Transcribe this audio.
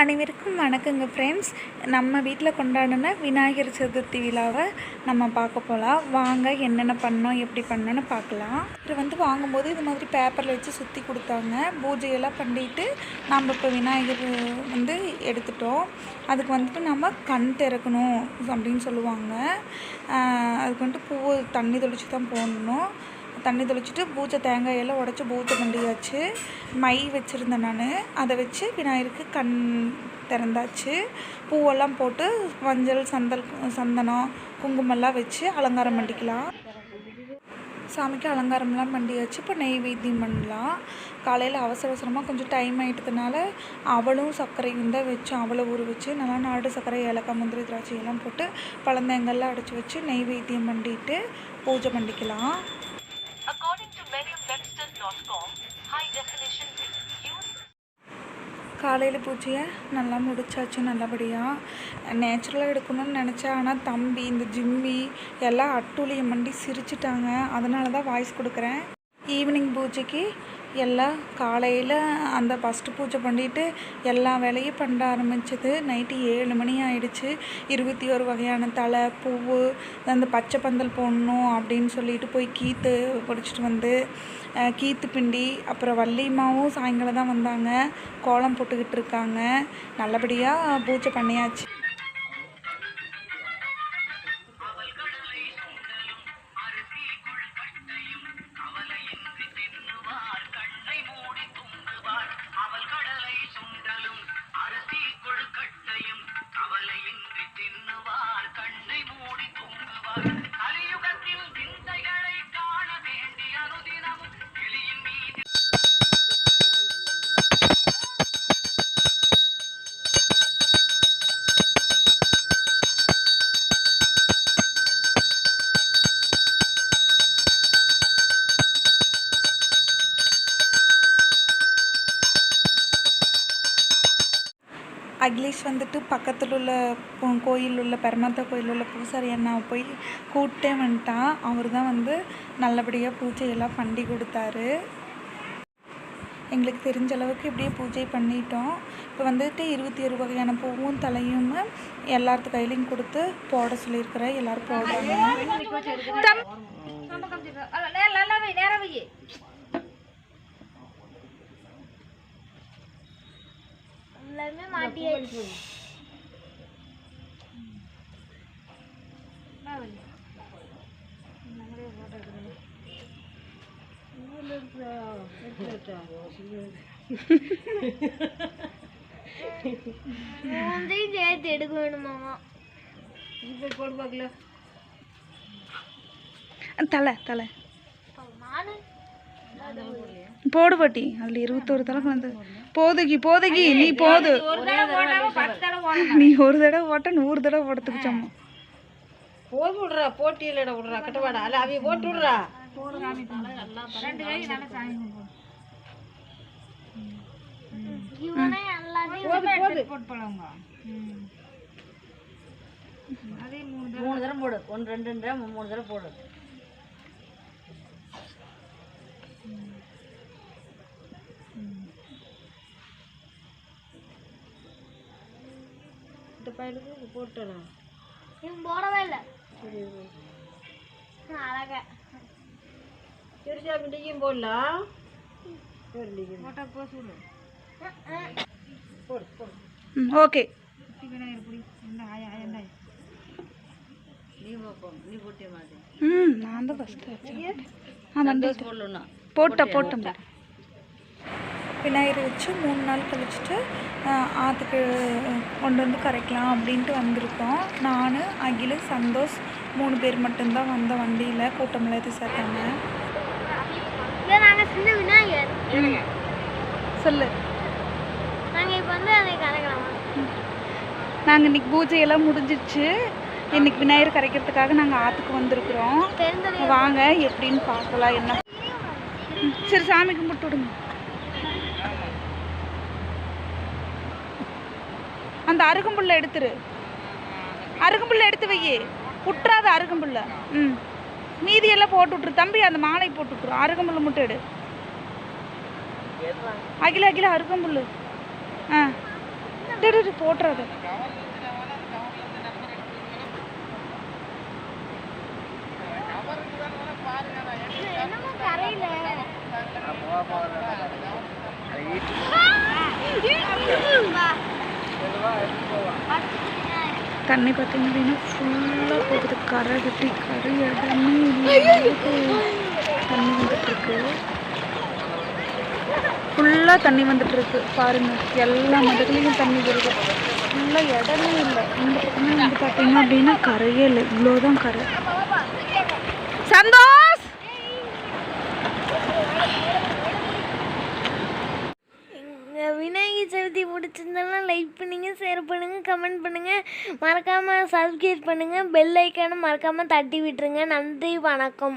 அனைவருக்கும் வணக்கங்க ஃப்ரெண்ட்ஸ் நம்ம வீட்டில் கொண்டாடின விநாயகர் சதுர்த்தி விழாவை நம்ம பார்க்க போகலாம். வாங்க என்னென்ன பண்ணோம் எப்படி பண்ணோன்னு பார்க்கலாம். இது வந்து வாங்கும்போது இது மாதிரி பேப்பரில் வச்சு சுற்றி கொடுத்தாங்க. பூஜையெல்லாம் பண்ணிட்டு நம்ம இப்போ விநாயகர் வந்து எடுத்துட்டோம். அதுக்கு வந்துட்டு நம்ம கண் திறக்கணும் அப்படின்னு சொல்லுவாங்க. அதுக்கு வந்துட்டு பூ தண்ணி தெளித்து தான் போடணும். தண்ணி தெளிச்சிட்டு பூஜை தேங்காயெல்லாம் உடச்சி பூஜை பண்ணியாச்சு. மை வச்சுருந்தேன் நான். அதை வச்சு விநாயகருக்கு கண் திறந்தாச்சு. பூவெல்லாம் போட்டு மஞ்சள் சந்தல் சந்தனம் குங்குமெல்லாம் வச்சு அலங்காரம் பண்ணிக்கலாம். சாமிக்கு அலங்காரம்லாம் பண்ணியாச்சு. இப்போ நெய்வேத்தியம் பண்ணலாம். காலையில் அவசர அவசரமாக கொஞ்சம் டைம் ஆகிட்டதுனால அவளும் சர்க்கரையும் தான் வச்சு அவளை ஊற வச்சு நல்லா நாடு சர்க்கரை ஏலக்காய் முந்திரி திராட்சை எல்லாம் போட்டு பழந்தேங்கல்லாம் அடைச்சி வச்சு நெய்வேத்தியம் பண்ணிட்டு பூஜை பண்ணிக்கலாம். காலையில் பூஜையை நல்லா முடிச்சாச்சு நல்லபடியாக நேச்சுரலாக எடுக்கணும்னு நினச்சேன். ஆனால் தம்பி இந்த ஜிம்மி எல்லாம் அட்டூழியம் பண்ணி சிரிச்சிட்டாங்க. அதனால தான் வாய்ஸ் கொடுக்குறேன். ஈவினிங் பூஜைக்கு எல்லாம் காலையில் அந்த ஃபஸ்ட்டு பூஜை பண்ணிட்டு எல்லா வேலையும் பண்ண ஆரம்பிச்சது. நைட்டு ஏழு மணி ஆயிடுச்சு. இருபத்தி ஒரு வகையான தலை பூவு அந்த பச்சை பந்தல் போடணும் அப்படின்னு சொல்லிட்டு போய் கீத்து பிடிச்சிட்டு வந்து கீத்து பிண்டி அப்புறம் வள்ளிமாவும் சாயங்காலம் தான் வந்தாங்க. கோலம் போட்டுக்கிட்டு இருக்காங்க. நல்லபடியாக பூஜை பண்ணியாச்சு. அகிலேஷ் வந்துட்டு பக்கத்தில் உள்ள கோயில் உள்ள பெருமாத்தா கோயில் உள்ள பூசாரி அண்ணாவை போய் கூப்பிட்டே வந்துட்டான் அவர் தான் வந்து நல்லபடியாக பூஜையெல்லாம் பண்ணி கொடுத்தாரு எங்களுக்கு தெரிஞ்ச அளவுக்கு இப்படியே பூஜை பண்ணிட்டோம் இப்போ வந்துட்டு இருபத்தி ஏழு வகையான பூவும் தலையும் எல்லாத்து கையிலையும் கொடுத்து போட சொல்லியிருக்கிறேன் எல்லாரும் போடுறாங்க எல்லாருமே மாட்டியாச்சு. மூந்தையும் சேர்த்து எடுக்க வேணுமாமா தலை தலை. நானு போடு பாட்டி அதில் இருபத்தோரு தலை கலந்து போதுகி போதுகி நீ போது. நீ ஒரு தடவை போட்ட நூறு தடவை போடுறதுக்கு சமம். போது விடுறா போட்டியில் விடுறா கட்டவாடா அல்ல அவைய போட்டு விடுறா. மூணு தடவை போடு. ஒன்று ரெண்டு மூணு தடவை போடு. பையனுக்கு போட்டுடலாம் இவன் போடவே இல்லை. அழகா. சிறுசா பிண்டிக்கும் போடலாம் போட்டா போடு போடு. ம் ஓகே. நான் தான் ஃபஸ்ட்டு போட்ட போட்டேன். விநாயகரை வச்சு மூணு நாள் கழிச்சிட்டு ஆற்றுக்கு கொண்டு வந்து கரைக்கலாம் அப்படின்ட்டு வந்திருக்கோம். நான் அகில சந்தோஷ் மூணு பேர் மட்டும்தான் வந்த வண்டியில் கூட்டமெல்லாம் எது சேர்த்தாங்க சொல்லு. நாங்கள் இப்போ வந்து அதை நாங்கள் இன்னைக்கு பூஜையெல்லாம் முடிஞ்சிடுச்சு இன்னைக்கு விநாயகர் கரைக்கிறதுக்காக நாங்கள் ஆற்றுக்கு வந்திருக்கிறோம். வாங்க எப்படின்னு பார்க்கலாம் என்ன? சரி சாமி கும்பிட்டு விடுங்க. அந்த அருகம்புல்லை எடுத்துரு. அருகம்புல்லை எடுத்து வை விட்டுறாத அருகம்புல்லை. ம். மீதியெல்லாம் போட்டு விட்ரு தம்பி அந்த மாலை போட்டு விட்ரு அருகம்புல்லை மட்டும் எடு. அகில அகில அருகம்புல் ஆ. டேய், போட்டுறாத. என்னமோ கரையில. தண்ணி பார்த்தீங்க அப்படின்னா ஃபுல்லாக போகுது. கரை கட்டி கரை இடமே தண்ணி வந்துட்டுருக்கு. ஃபுல்லாக தண்ணி வந்துட்டுருக்கு. பாருங்க. எல்லா மதத்துலேயும் தண்ணி வருது. ஃபுல்லாக இடமே இல்லை. இந்த பக்கமே வந்து பார்த்தீங்க அப்படின்னா கரையே இல்லை. இவ்வளோதான் கரை. சந்தோஷ்! எங்கள் விநாயகர் பிடிச்சிருந்தாலும் லைக் பண்ணுங்கள் ஷேர் பண்ணுங்கள் கமெண்ட் பண்ணுங்கள் மறக்காமல் சப்ஸ்கிரைப் பண்ணுங்கள் பெல் ஐக்கானும் மறக்காமல் தட்டி விட்டுருங்க. நன்றி வணக்கம்.